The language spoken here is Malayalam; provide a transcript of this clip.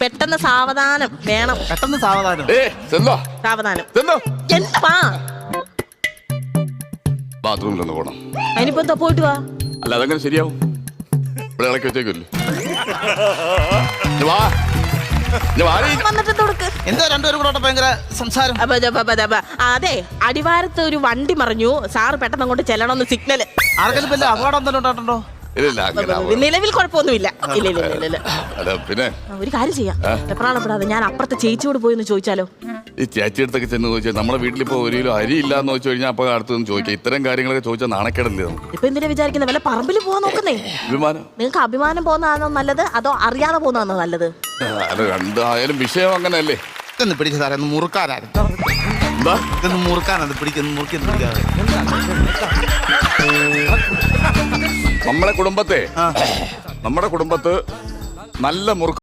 പെട്ടെന്ന് സാവധാനം വേണം. പെട്ടെന്ന് സാവധാനം. ഏ ചെന്നോ. സാവധാനം. ചെന്നോ. എന്താ ബാത്റൂമിലൊന്ന് പോണം. അതിനിപ്പോ എന്താ പോയിട്ട് വാ. അല്ല അതങ്ങനെ ശരിയാവും? ഇവിടെ ഇളക്കി വെച്ചേക്കില്ലേ വാ. എന്താ രണ്ടുപേരും കൂടെ ഭയങ്കര സംസാരം. അതെ അടിവാരത്ത് ഒരു വണ്ടി മറിഞ്ഞു. സാറ് പെട്ടെന്ന് അങ്ങോട്ട് ചെല്ലണമെന്ന് സിഗ്നൽ ആർക്കെങ്കിലും അപകടം എന്തെങ്കിലും ഉണ്ടായിട്ടുണ്ടോ? നിലവിൽ കുഴപ്പമൊന്നുമില്ല. ഇല്ല ഇല്ല ഇല്ല, ഇല്ല. പിന്നെ. ഒരു കാര്യം ചെയ്യാം. എപ്പോഴാണ് ഞാൻ അപ്പുറത്തെ ചേച്ചിയോട് പോയി ഒന്ന് ചോദിച്ചാലോ? ഈ ചേച്ചി ചേച്ചിയടുത്തൊക്കെ ചെന്ന് ചോദിച്ചാൽ നമ്മുടെ വീട്ടിലിപ്പോ ഒരു കിലോ അരി ഇല്ലാന്ന് വെച്ച് കഴിഞ്ഞാൽ അപ്പൊ അടുത്ത് ചോദിക്കാം. ഇത്തരം കാര്യങ്ങളൊക്കെ ചോദിച്ചാൽ നാണക്കേടല്ലേ ഇപ്പൊ എന്തിനാ വിചാരിക്കുന്നത് വല്ല പറമ്പിൽ പോവാൻ നോക്കുന്നേ. വിമാനം നിങ്ങൾക്ക് അഭിമാനം പോകുന്നതാണോ നല്ലത്? അതോ അറിയാതെ പോകുന്നതാണോ നല്ലത്? രണ്ടായാലും വിഷയം അങ്ങനെയല്ലേ. ഇതൊന്ന് പിടിക്കുക സാറേ ഒന്ന് മുറുക്കാനാണ് എന്താ? ഇതൊന്ന് മുറുക്കാനത് പിടിക്കുന്നു മുറുക്കി പിടിക്കാതെ നമ്മളെ കുടുംബത്തെ നമ്മുടെ കുടുംബത്ത് നല്ല മുറുക്ക്